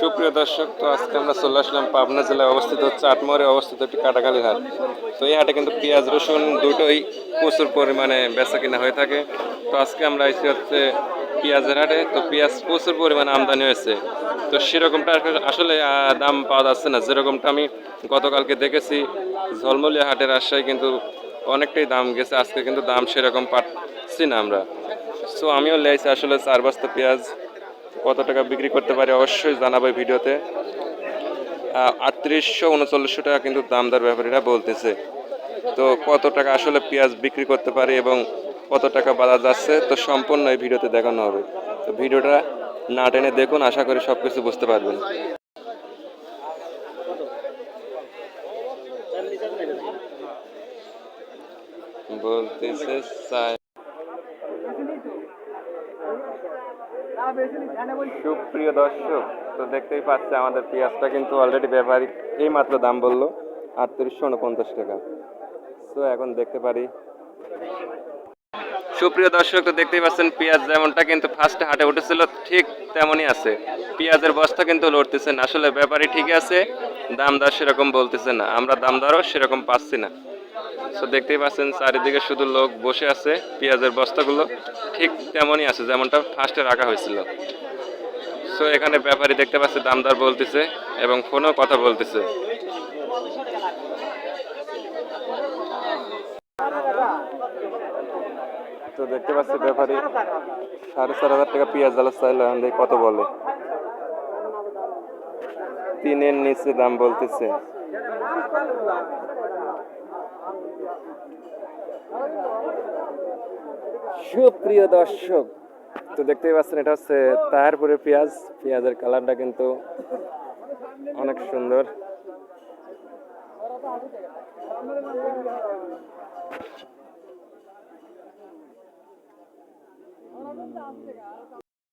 সুপ্রিয় দর্শক, তো আজকে আমরা চলে আসলাম পাবনা জেলায় অবস্থিত চাটমোড়ে অবস্থিত একটি কাটাকালি হাট। তো এই হাটে কিন্তু পেঁয়াজ, রসুন দুটোই প্রচুর পরিমাণে বেচা কিনা হয়ে থাকে। তো আজকে আমরা এসে হচ্ছে পেঁয়াজের হাটে। তো পেঁয়াজ প্রচুর পরিমাণে আমদানি হয়েছে। তো সেরকমটা আসলে- দাম পাওয়া যাচ্ছে না। যেরকমটা আমি গতকালকে দেখেছি, ঝলমলিয়া হাটের আশায় কিন্তু অনেকটাই দাম গেছে। আজকে কিন্তু দাম সেরকম পাচ্ছি না আমরা। সো আমিও লেছি আসলে চার বস্তা পেঁয়াজ। কত টাকা বিক্রি করতে পারি অবশ্যই জানাব ভিডিওতে। আটত্রিশশো উনচল্লিশশো টাকা কিন্তু দামদার ব্যাপারীরা বলতেছে। তো কত টাকা আসলে পেঁয়াজ বিক্রি করতে পারি এবং কত টাকা বাজার যাচ্ছে, তো সম্পূর্ণ এই ভিডিওতে দেখানো হবে। তো ভিডিওটা না টেনে দেখুন, আশা করি সব কিছু বুঝতে পারবেন। বলতেছে সুপ্রিয় দর্শক, তো দেখতেই পাচ্ছে আমাদের পেঁয়াজটা কিন্তু অলরেডি ব্যবহারিক এই মাত্র দাম বলল, আটত্রিশশো উনপঞ্চাশ টাকা। তো এখন দেখতে পারি। সুপ্রিয় দর্শক, তো দেখতেই পাচ্ছেন পেঁয়াজ যেমনটা কিন্তু ফার্স্টে হাটে উঠেছিল, ঠিক তেমনই আছে। পেঁয়াজের বস্তা কিন্তু লড়তেছে না, আসলে ব্যাপারই ঠিক আছে, দাম দর সেরকম বলতেছে না। আমরা দাম দরও সেরকম পাচ্ছি না। তো দেখতেই পাচ্ছেন, চারিদিকে শুধু লোক বসে আছে, পেঁয়াজের বস্তাগুলো ঠিক তেমনই আছে, যেমনটা ফার্স্টে রাখা হয়েছিল। সো এখানে ব্যাপারী দেখতে পাচ্ছি, দামদার বলতেছে এবং ফোনেও কথা বলতেছে। তো দেখতে পাচ্ছি, ব্যাপারী সাড়ে চার হাজার টাকা পেঁয়াজ জ্বালার চাইলে দেখি কত বলে। তিনের নিচে দাম বলতেছে। সুপ্রিয় দর্শক তো দেখতেই পাচ্ছেন এটা হচ্ছে তাহারপুরে পেঁয়াজ। পেঁয়াজের কালারটা কিন্তু অনেক সুন্দর।